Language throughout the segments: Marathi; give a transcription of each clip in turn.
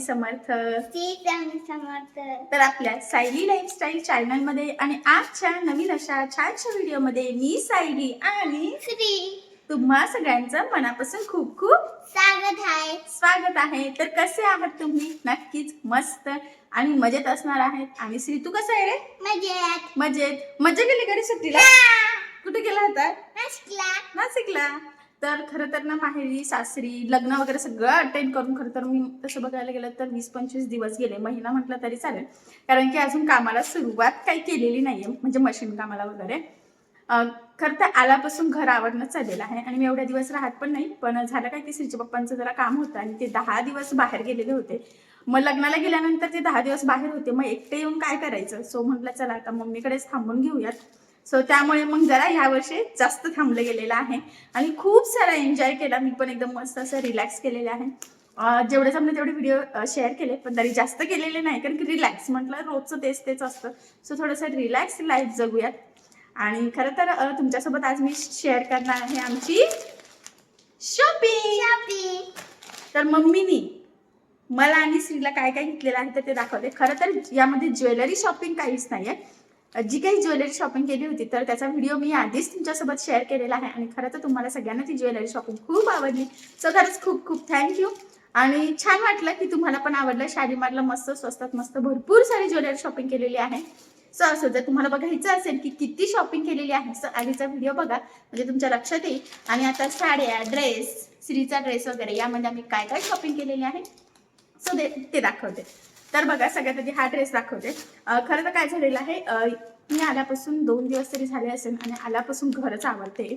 स्वामी समर्थ. श्री स्वामी समर्थ. तर आपल्या सायली लाईफस्टाईल चॅनलमध्ये आणि आजच्या नवीन अशा छानशा व्हिडिओमध्ये मी सायली आणि श्री. तुम्हा सगळ्यांचं मनापासून खूप खूप स्वागत आहे. स्वागत आहे. तर कसे आहात तुम्ही? नक्कीच मस्त आणि मजेत असणार आहेत. आणि श्री तू कसं आहे रे? मजेत. मजेत. मजा केली का रे सुट्टीला? कुठे गेला होता? नसला नाशिकला. तर खरं तर ना माहेरी सासरी लग्न वगैरे सगळं अटेंड करून खरं तर मी तसं बघायला गेलं तर वीस पंचवीस दिवस गेले. महिना म्हटलं तरी चालेल. कारण की अजून कामाला सुरुवात काही केलेली नाहीये म्हणजे मशीन कामाला वगैरे. खरं तर आल्यापासून घर आवडणं चाललेलं आहे आणि मी एवढ्या दिवस राहत पण नाही. पण झालं काय की श्रीच्या पप्पांचं जरा काम होतं आणि ते दहा दिवस बाहेर गेलेले होते. मग लग्नाला गेल्यानंतर ते दहा दिवस बाहेर होते. मग एकटे येऊन काय करायचं? सो म्हटलं चला आता मम्मीकडेच थांबून घेऊयात. सो त्यामुळे मग जरा ह्या वर्षी जास्त थांबलं गेलेलं आहे. आणि खूप सारा एन्जॉय केला. मी पण एकदम मस्त असं रिलॅक्स केलेलं आहे. जेवढे जमले तेवढे व्हिडिओ शेअर केले. पण तरी जास्त केलेले नाही. कारण की रिलॅक्स म्हटलं रोजचं तेच तेच असतं. सो थोडंसं रिलॅक्स लाईफ जगूयात. आणि खरं तर तुमच्यासोबत आज मी शेअर करणार आहे आमची शॉपिंग शॉपिंग तर मम्मीनी मला आणि श्रीला काय काय घेतलेलं आहे तर ते दाखवते. खरं तर यामध्ये ज्वेलरी शॉपिंग काहीच नाही आहे जी काही ज्वेलरी शॉपिंग केली होती तर त्याचा व्हिडिओ मी आधीच तुमच्यासोबत शेअर केलेला आहे. आणि खरं तर तुम्हाला सगळ्यांना ती ज्वेलरी शॉपिंग खूप आवडली. सो खरंच खूप खूप थँक्यू आणि छान वाटलं की तुम्हाला पण आवडलं. शालीमारला मस्त स्वस्तात मस्त भरपूर सारी ज्वेलरी शॉपिंग केलेली आहे. सो असं जर तुम्हाला बघायचं असेल की किती शॉपिंग केलेली आहे सो आधीचा व्हिडिओ बघा. म्हणजे तुमच्या लक्षात येईल. आणि आता साड्या ड्रेस श्रीचा ड्रेस वगैरे यामध्ये आम्ही काय काय शॉपिंग केलेली आहे? सो दे ते दाखवते. तर बघा सगळ्यात आधी हा ड्रेस दाखवते. खरं तर काय झालेलं आहे मी आल्यापासून दोन दिवस तरी झाले असेल आणि आल्यापासून घरच आवडते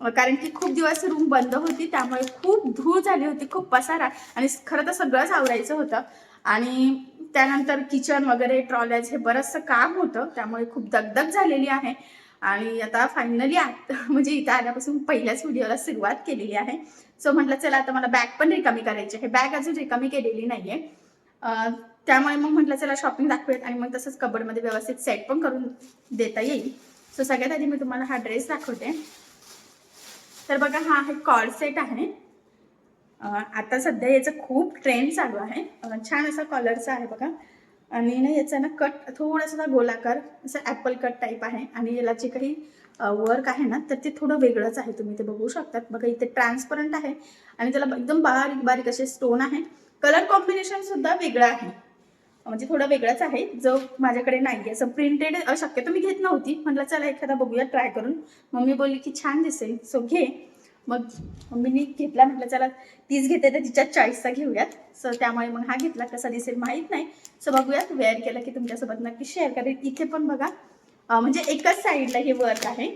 कारण की खूप दिवस रूम बंद होती त्यामुळे खूप धूळ झाली होती खूप पसारा आणि खरं तर सगळंच आवरायचं होतं. आणि त्यानंतर किचन वगैरे ट्रॉलेज हे बरंचसं काम होतं त्यामुळे खूप दगदग झालेली आहे. आणि आता फायनली म्हणजे इथं आल्यापासून पहिल्याच व्हिडिओला सुरुवात केलेली आहे. सो म्हटलं चला आता मला बॅग पण रिकामी करायची आहे. बॅग अजून रिकामी केलेली नाही आहे त्यामुळे मग म्हटलं चला शॉपिंग दाखवेल. आणि मग तसंच कबडमध्ये व्यवस्थित सेट पण करून देता येईल. सो सगळ्यात आधी मी तुम्हाला हा ड्रेस दाखवते. तर बघा हा आहे कॉर्ड सेट आहे. आता सध्या याचं खूप ट्रेंड चालू आहे. छान असा कॉलरचा आहे बघा. आणि ना याचा ना कट थोडासा गोलाकार असं ॲपल कट टाईप आहे. आणि याला जे काही वर्क आहे ना तर ते थोडं वेगळंच आहे. तुम्ही ते बघू शकतात. बघा इथे ट्रान्सपरंट आहे. आणि त्याला एकदम बारीक बारीक असे स्टोन आहे. कलर कॉम्बिनेशन सुद्धा वेगळं आहे. म्हणजे थोडं वेगळंच आहे. जो माझ्याकडे नाही आहे असं प्रिंटेड शक्यतो मी घेत नव्हती. म्हटलं चला एखादा बघूया ट्राय करून. मम्मी बोलली की छान दिसेल. सो घे. मग मम्मीनी घेतला. म्हटलं चला तीच घेते तर तिच्या चॉईसचा घेऊयात. सो त्यामुळे मग हा घेतला. कसा दिसेल माहीत नाही. सो बघूयात. वेअर केला की तुमच्यासोबत नक्की शेअर करेल. इथे पण बघा. म्हणजे एकाच साईडला हे वर्क आहे.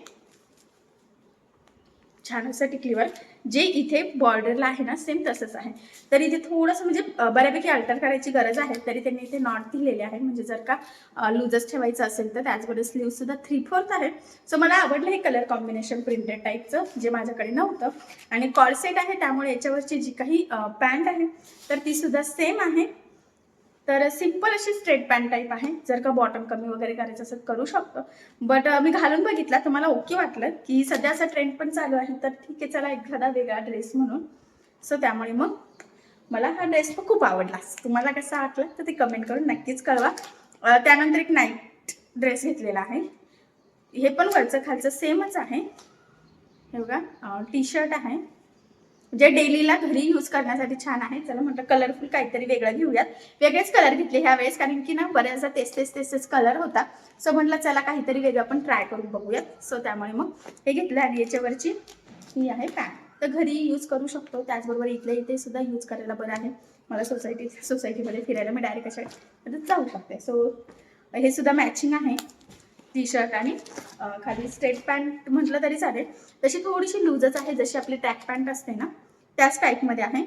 छान असं टिकलीवर जे इथे बॉर्डरला आहे ना सेम तसंच आहे. तर इथे थोडंसं म्हणजे बऱ्यापैकी अल्टर करायची गरज आहे. तरी त्यांनी इथे नॉट दिलेले आहे. म्हणजे जर का लूजच ठेवायचं असेल तर त्याचबरोबर स्लीव सुद्धा थ्री फोर्थ आहे. सो मला आवडलं हे कलर कॉम्बिनेशन प्रिंटेड टाईपचं जे माझ्याकडे नव्हतं. आणि कॉल सेट आहे त्यामुळे याच्यावरची जी काही पॅन्ट आहे तर ती सुद्धा सेम आहे. तर सिंपल अशी स्ट्रेट पॅन्ट टाईप आहे. जर का बॉटम कमी वगैरे करायचं असेल करू शकतो. बट मी घालून बघितला तर मला ओके वाटलं की सध्या असा ट्रेंड पण चालू आहे. तर ठीक आहे चला एखादा वेगळा ड्रेस म्हणून. सो त्यामुळे मग मला हा ड्रेस पण खूप आवडला. तुम्हाला कसा वाटला तर ते कमेंट करून नक्कीच कळवा. त्यानंतर एक नाईट ड्रेस घेतलेला आहे. हे पण वरचं खालचं सेमच आहे. हे बघा टी शर्ट आहे. जे डेलीला घरी यूज करण्यासाठी छान आहे. चला म्हटलं कलरफुल काहीतरी वेगळं घेऊयात. वेगळेच कलर घेतले ह्या वेळेस कारण की ना बऱ्याचदा तेच तेच तेच कलर होता. सो म्हटलं चला काहीतरी वेगळं पण ट्राय करून बघूयात. सो त्यामुळे मग हे घेतलं आणि याच्यावरची ही आहे पॅन्ट तर घरी यूज करू शकतो. त्याचबरोबर इथल्या इथे सुद्धा यूज करायला बरं आहे. मला सोसायटी सोसायटीमध्ये फिरायला मी डायरेक्ट अशा जाऊ शकते. सो हे सुद्धा मॅचिंग आहे. टी शर्ट आणि खाली स्ट्रेट पॅन्ट म्हटलं तरी चालेल. तशी थोडीशी लूजच आहे. जशी आपली ट्रॅक पॅन्ट असते ना त्याच टाईपमध्ये आहे.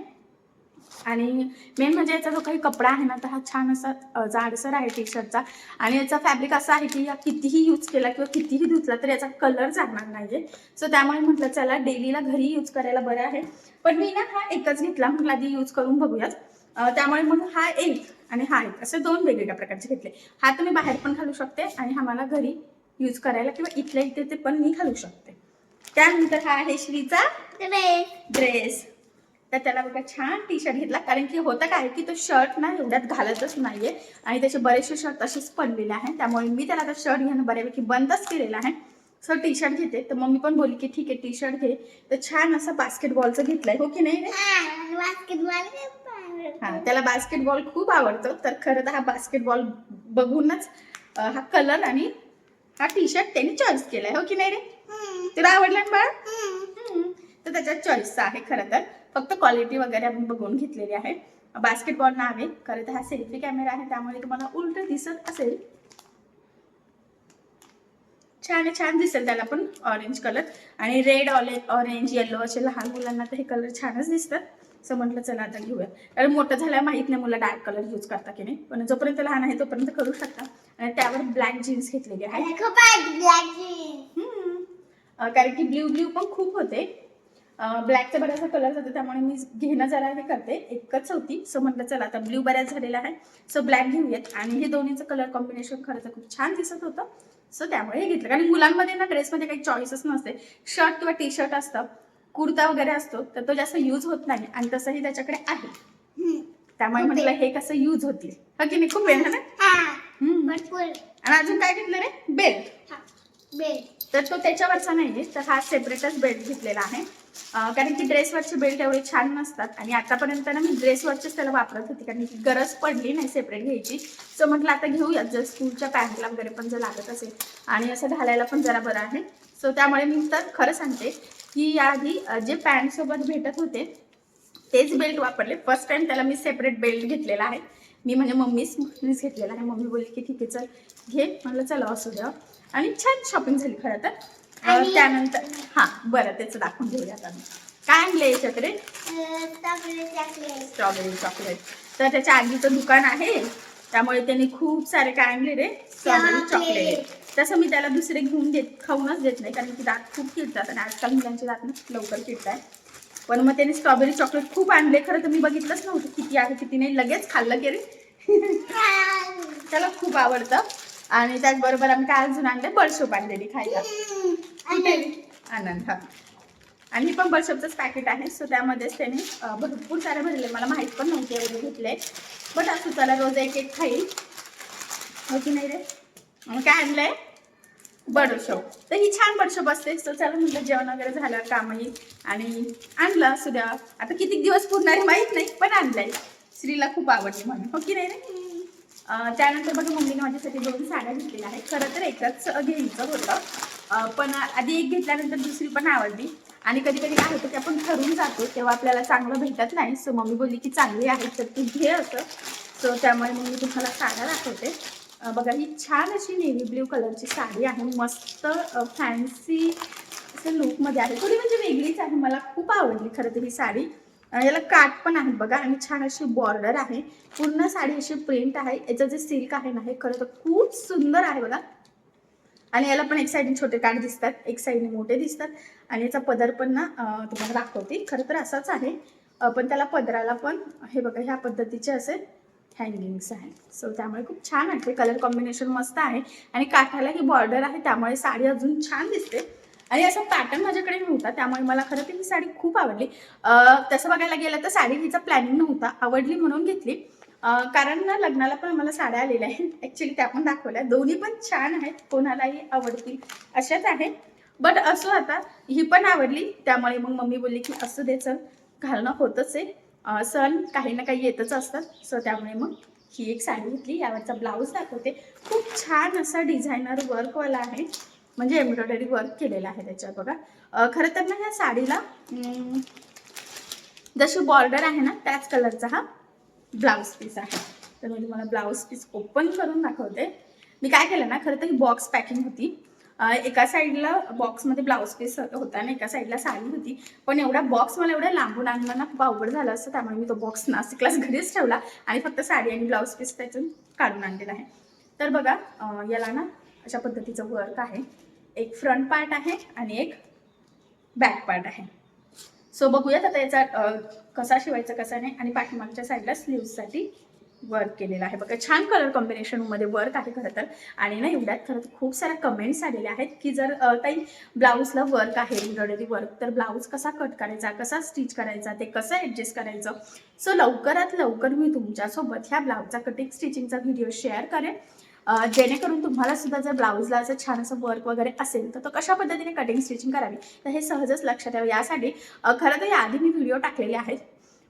आणि मेन म्हणजे याचा जो काही कपडा आहे ना तर हा छान असा जाडसर आहे टी शर्टचा आणि याचा फॅब्रिक असा आहे की या कितीही यूज केला किंवा कितीही धुतला तर याचा कलर जाणार नाही सो त्यामुळे म्हटलं चला डेलीला घरी यूज करायला बरं आहे. पण मी ना हा एकच घेतला म्हटलं आधी यूज करून बघूयात. त्यामुळे मग हा एक आणि हा एक असे दोन वेगवेगळ्या प्रकारचे घेतले. हा तुम्ही बाहेर पण घालू शकते आणि हा मला घरी यूज करायला किंवा इथल्या इथे ते पण मी घालू शकते. त्यानंतर हा आहे श्रीचा ड्रेस ड्रेस तर त्याला बघा छान टी शर्ट घेतला. कारण की होतं काय की तो शर्ट ना एवढ्यात घालतच नाहीये. आणि त्याचे बरेचसे शर्ट तसेच पडलेले आहेत. त्यामुळे मी त्याला आता शर्ट घेणं बऱ्यापैकी बंदच केलेलं आहे. सो टी शर्ट घेते. तर मम्मी पण बोलली की ठीक आहे टी शर्ट घे. तर छान असं बास्केटबॉलचं घेतलंय. हो की नाही रे? बास्केटबॉल हा त्याला बास्केटबॉल खूप आवडतो. तर खरं तर हा बास्केटबॉल बघूनच हा कलर आणि हा टी शर्ट त्याने चॉईस केलाय. हो की नाही रे? तुला आवडला ना बाळ. तर त्याच्यात चॉईसचा आहे खरं तर. फक्त क्वालिटी वगैरे आपण बघून घेतलेली आहे. बास्केटबॉल नाव आहे खरं तर हा सेल्फी कॅमेरा आहे त्यामुळे तुम्हाला उलट दिसत असेल. छान छान दिसेल त्याला पण ऑरेंज कलर आणि रेड ऑरेंज ऑरेंज येलो असे लहान मुलांना तर हे कलर छानच दिसतात. सो म्हटलं चला आता घेऊया. कारण मोठं झालं माहीत नाही मुलं डार्क कलर यूज करता की नाही. पण जोपर्यंत लहान आहे तोपर्यंत करू शकता. आणि त्यावर ब्लॅक जीन्स घेतलेली आहे. कारण की ब्ल्यू ब्ल्यू पण खूप होते. ब्लॅकचा बराचसा कलर होता त्यामुळे मी घेणं जरा हे करते. एकच होती सो म्हटलं चला आता ब्ल्यू बऱ्याच झालेला आहे. सो ब्लॅक घेऊयात. आणि हे दोन्हीचं कलर कॉम्बिनेशन खरं तर खूप छान दिसत होतं. सो त्यामुळे हे घेतलं. कारण मुलांमध्ये ना ड्रेसमध्ये काही चॉईसच नसते. शर्ट किंवा टी शर्ट असतं कुर्ता वगैरे असतो तर तो जास्त यूज होत नाही. आणि तसंही त्याच्याकडे आहे. त्यामुळे म्हटलं. हे कसं यूज होतील. हो की नाही? खूप आहे ना आणि अजून काय घेतलं रे? बेल्ट. बेल्ट तर तो त्याच्यावरचा नाही तर हा सेपरेटच बेल्ट घेतलेला आहे. कारण की ड्रेसवरचे बेल्ट एवढे छान नसतात. आणि आतापर्यंत ना मी ड्रेसवरचेच त्याला वापरत होती कारण की गरज पडली नाही सेपरेट घ्यायची. सो म्हटलं आता घेऊयात जर स्कूलच्या पॅन्टला वगैरे पण जर लागत असेल. आणि असं घालायला पण जरा बरं आहे. सो त्यामुळे मी तर खरं सांगते की याआधी जे पॅन्टसोबत भेटत होते तेच बेल्ट वापरले. फर्स्ट टाइम त्याला मी सेपरेट बेल्ट घेतलेला आहे. मी म्हणजे मम्मीच मीच घेतलेला आहे. मम्मी बोलली की ठीक आहे चल घे. म्हणलं चला असू द्या. आणि छान शॉपिंग झाली खरं तर. आणि- त्यानंतर हां बरं त्याचं दाखवून घेऊया आता. काय आणलं याच्याकडे? स्ट्रॉबेरी चॉकलेट तर त्याच्या आधीचं दुकान आहे. त्यामुळे त्यांनी खूप सारे काय आणले रे? स्ट्रॉबेरी चॉकलेट तसं मी त्याला दुसरे घेऊन देत खाऊनच देत नाही कारण की दात खूप किडतात आणि आजकाल मुलांचे दात ना लवकर किडतात पण मग त्याने स्ट्रॉबेरी चॉकलेट खूप आणले. खरं तर मी बघितलंच नव्हतं किती आहे किती नाही. लगेच खाल्लं की रे त्याला खूप आवडतं. आणि त्याचबरोबर आम्ही काय अजून आणले? बळशोप आणलेली खायला. आनंद. हा आणि हे पण बळशोपचंच पॅकेट आहे. सो त्यामध्येच त्याने भरपूर सारे भरले. मला माहीत पण नव्हते एवढे घेतले. बट असं त्याला रोज एक एक खाईल. हो की नाही रे? मग काय आणलंय? बडशोप तर ही छान बडशोप असते. सो चला म्हटलं जेवण वगैरे झालं कामही आणि आणलं असू द्या. आता किती दिवस पुरणार माहीत नाही पण आणलंय. श्रीला खूप आवडली म्हणून. हो की नाही रे? त्यानंतर बघा मम्मीने माझ्यासाठी दोन साड्या घेतलेल्या आहेत. खरं तर एकच घ्यायचं होतं. पण आधी एक घेतल्यानंतर दुसरी पण आवडली. आणि कधी कधी काय होतं की आपण ठरवून जातो तेव्हा आपल्याला चांगलं भेटत नाही. सो मम्मी बोलली की चांगली आहे तर तू घे असं. सो त्यामुळे मग मी तुम्हाला साड्या दाखवते. बघा ही छान अशी नेव्ही ब्ल्यू कलरची साडी आहे. मस्त फॅन्सी असं लुकमध्ये आहे. थोडी म्हणजे वेगळीच आहे. मला खूप आवडली खरं तर ही साडी. याला काठ पण आहे बघा आणि छान अशी बॉर्डर आहे. पूर्ण साडी अशी प्रिंट आहे. याचं जे सिल्क आहे ना हे खरं तर खूप सुंदर आहे बघा. आणि याला पण एक साईडने छोटे काठ दिसतात. एक साईडने मोठे दिसतात. आणि याचा पदर पण ना तुम्हाला दाखवते. खरं तर असाच आहे. पण त्याला पदराला पण हे बघा ह्या पद्धतीचे असे हँगिंग्स आहेत सो त्यामुळे खूप छान वाटते. कलर कॉम्बिनेशन मस्त आहे. आणि काठाला ही बॉर्डर आहे त्यामुळे साडी अजून छान दिसते. आणि असा पॅटर्न माझ्याकडे नव्हता त्यामुळे मला खरं तर ही साडी खूप आवडली. तसं बघायला गेलं तर साडी हिचा प्लॅनिंग नव्हता आवडली म्हणून घेतली. कारण ना लग्नाला पण मला साड्या आलेल्या आहेत. ॲक्च्युली त्या पण दाखवल्या. दोन्ही पण छान आहेत. कोणालाही आवडतील अशाच आहेत. बट असो आता ही पण आवडली. त्यामुळे मग मम्मी बोलली की असं दे चल. घालणं होतच आहे. सण काही ना काही येतच असतात. सो त्यामुळे मग ही एक साडी घेतली. यावरचा ब्लाऊज दाखवते. खूप छान असा डिझायनर वर्कवाला आहे. म्हणजे एम्ब्रॉयडरी वर्क केलेला आहे त्याच्यावर बघा. खरं तर ना ह्या साडीला जशी बॉर्डर आहे ना त्याच कलरचा हा ब्लाऊज पीस आहे. तर मी तुम्हाला ब्लाऊज पीस ओपन करून दाखवते. मी काय केलं ना खरं तर ही बॉक्स पॅकिंग होती. एका साईडला बॉक्समध्ये ब्लाऊज पीस होता आणि एका साईडला साडी होती. पण एवढा बॉक्स मला एवढ्या लांबून आणला खूप अवघड झालं असतं. त्यामुळे मी तो बॉक्स नाशिकलाच घरीच ठेवला आणि फक्त साडी आणि ब्लाऊज पीस त्यातून काढून आणलेला आहे. तर बघा याला ना अशा पद्धतीचं वर्क आहे. एक फ्रंट पार्ट आहे आणि एक बॅक पार्ट आहे. सो बघूयात आता याचा कसा शिवायचा कसा नाही. आणि पाठीमागच्या साईडला स्लीव्हसाठी वर्क केलेलं आहे. बघा छान कलर कॉम्बिनेशनमध्ये वर्क आहे खरं तर. आणि ना एवढ्यात खरं तर खूप साऱ्या कमेंट्स आलेल्या आहेत की जर काही ब्लाऊजला वर्क आहे एम्ब्रॉयडरी वर्क तर ब्लाऊज कसा कट करायचा कसा स्टिच करायचा ते कसं ॲडजस्ट करायचं? सो लवकरात लवकर मी तुमच्यासोबत ह्या ब्लाऊजचा कटिंग स्टिचिंगचा व्हिडिओ शेअर करेन. जेणेकरून तुम्हाला सुद्धा जर ब्लाऊजला असं छान असं वर्क वगैरे असेल तर तो कशा पद्धतीने कटिंग स्टिचिंग करावी? तर हे सहजच लक्षात यावं यासाठी खरं तर याआधी मी व्हिडिओ टाकलेले आहेत.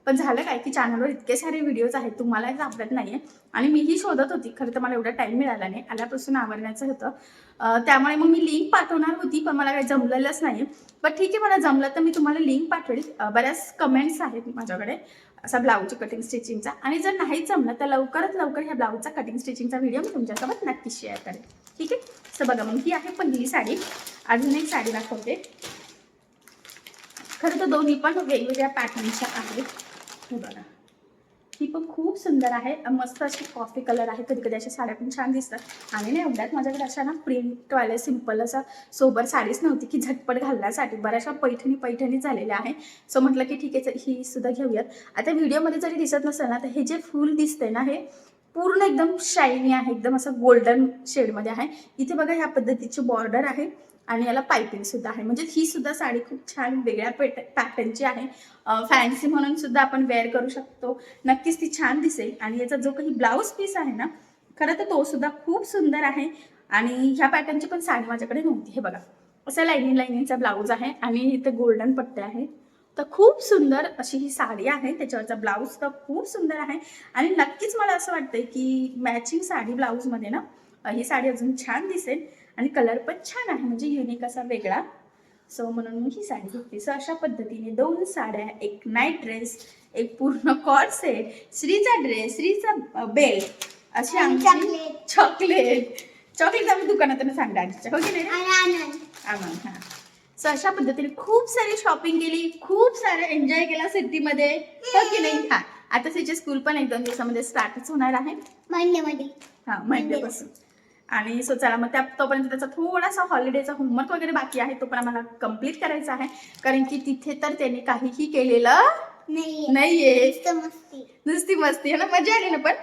पण झालं काय की चॅनलवर इतके सारे व्हिडिओज आहेत तुम्हाला सापडत नाही आहे आणि मीही शोधत होती खरं तर मला एवढा टाईम मिळाला नाही. आल्यापासून आवडण्याचं होतं. त्यामुळे मग मी लिंक पाठवणार होती पण मला काही जमलेलंच नाही पण ठीक आहे मला जमलं तर मी तुम्हाला लिंक पाठवेल. बऱ्याच कमेंट्स आहेत माझ्याकडे असा ब्लाऊजची कटिंग स्टिचिंगचा आणि जर नाही जमलं तर लवकरात लवकर ह्या ब्लाऊजचा कटिंग स्टिचिंगचा व्हिडिओ मी तुमच्यासोबत नक्की शेअर करेन. ठीक आहे? तर बघा मग ही आहे पहिली साडी. अजून एक साडी दाखवते. खरं तर दोन्ही पण वेगवेगळ्या पॅटर्नच्या आहेत. हे बघा. ही पण खूप सुंदर आहे. मस्त अशी कॉफी कलर आहे. कधी कधी अशा साड्या पण छान दिसतात. आणि नाही एवढ्यात माझ्याकडे अशा ना प्रिंटवाल्या सिंपल असा सोबर साडीच नव्हती की झटपट घालण्यासाठी. बऱ्याचशा पैठणी पैठणी झालेल्या आहे. सो म्हटलं की ठीक आहे ही सुद्धा घेऊयात. आता व्हिडिओमध्ये जरी दिसत नसेल ना तर हे जे फूल दिसतंय ना हे पूर्ण एकदम शायनी आहे एकदम असं गोल्डन शेडमध्ये आहे. इथे बघा ह्या पद्धतीची बॉर्डर आहे आणि याला पायपिंग सुद्धा आहे. म्हणजे ही सुद्धा साडी खूप छान वेगळ्या पेट पॅटर्नची आहे. फॅन्सी म्हणून सुद्धा आपण वेअर करू शकतो. नक्कीच ती छान दिसेल. आणि याचा जो काही ब्लाऊज पीस आहे ना खरं तर तो सुद्धा खूप सुंदर आहे. आणि ह्या पॅटर्नची पण साडी माझ्याकडे नव्हती. हे बघा असं लाईनिंग लाईनिंगचा ब्लाऊज आहे आणि इथे गोल्डन पट्टे आहे तर खूप सुंदर अशी ही साडी आहे. त्याच्यावरचा ब्लाऊज तर खूप सुंदर आहे. आणि नक्कीच मला असं वाटतंय की मॅचिंग साडी ब्लाऊजमध्ये ना ही साडी अजून छान दिसेल आणि कलर पण छान आहे. म्हणजे युनिक असा वेगळा. सो म्हणून मी ही साडी घेतली सो अशा पद्धतीने दोन साड्या एक नाईट ड्रेस एक पूर्ण कॉर्ड सेट श्रीचा ड्रेस श्रीचा बेल्ट अशी आमची. चॉकलेट चॉकलेट आम्ही दुकानातून आधीच्या हो की नाही? आनंद हा. सो अशा पद्धतीने खूप सारी शॉपिंग केली खूप सारं एन्जॉय केला सिटीमध्ये हो की नाही? हा. आता तिचे स्कूल पण एक दोन दिवसामध्ये स्टार्टच होणार आहे. मंडे मध्ये हा मंडेपासून आणि सो चला मग त्या तोपर्यंत त्याचा थोडासा हॉलिडेचा होमवर्क वगैरे बाकी आहे तो पण आम्हाला कंप्लीट करायचा आहे. कारण की तिथे तर त्यांनी काहीही केलेलं नाहीये. नुसतं मस्ती. आहे ना? मजा आली ना पण.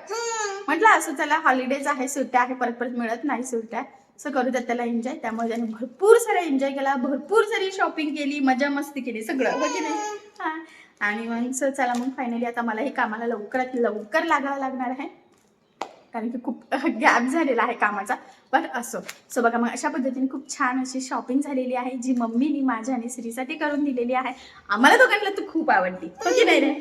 म्हटलं असं त्याला हॉलिडेज आहे सुट्ट्या आहे परत परत मिळत नाही सुट्ट्या. सो करू देत त्याला एन्जॉय त्यामुळे त्याने भरपूर सारा एन्जॉय केला भरपूर सारी शॉपिंग केली मजा मस्ती केली सगळं हो की नाही? हां. आणि मग सो चला मग फायनली आता मला हे कामाला लवकरात लवकर लागायला लागणार आहे. कारण की खूप गॅप झालेला आहे कामाचा. पण असो. सो बघा मग अशा पद्धतीने खूप छान अशी शॉपिंग झालेली आहे जी मम्मीनी माझ्या आणि श्रीसाठी करून दिलेली आहे. आम्हाला दोघांना तू खूप आवडली हो की नाही रे?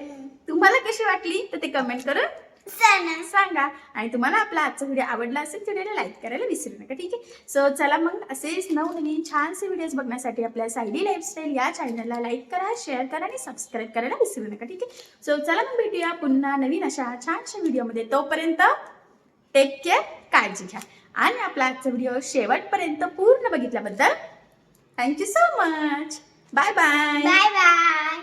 तुम्हाला कशी वाटली? तर ते कमेंट करून सांगा. आणि तुम्हाला आपला आजचा व्हिडिओ आवडला असेल तर व्हिडिओला लाईक करायला विसरू नका ठीक आहे? सो चला मग असेच नवनवीन छानसे व्हिडिओज बघण्यासाठी आपल्या सायडी लाईफस्टाईल या चॅनलला लाईक करा शेअर करा आणि सबस्क्राईब करायला विसरू नका ठीक आहे? सो चला मग भेटूया पुन्हा नवीन अशा छानशा व्हिडिओमध्ये तोपर्यंत टेक केअर काळजी घ्या. आणि आपला आजचा व्हिडिओ शेवटपर्यंत पूर्ण बघितल्याबद्दल thank you so much bye bye bye bye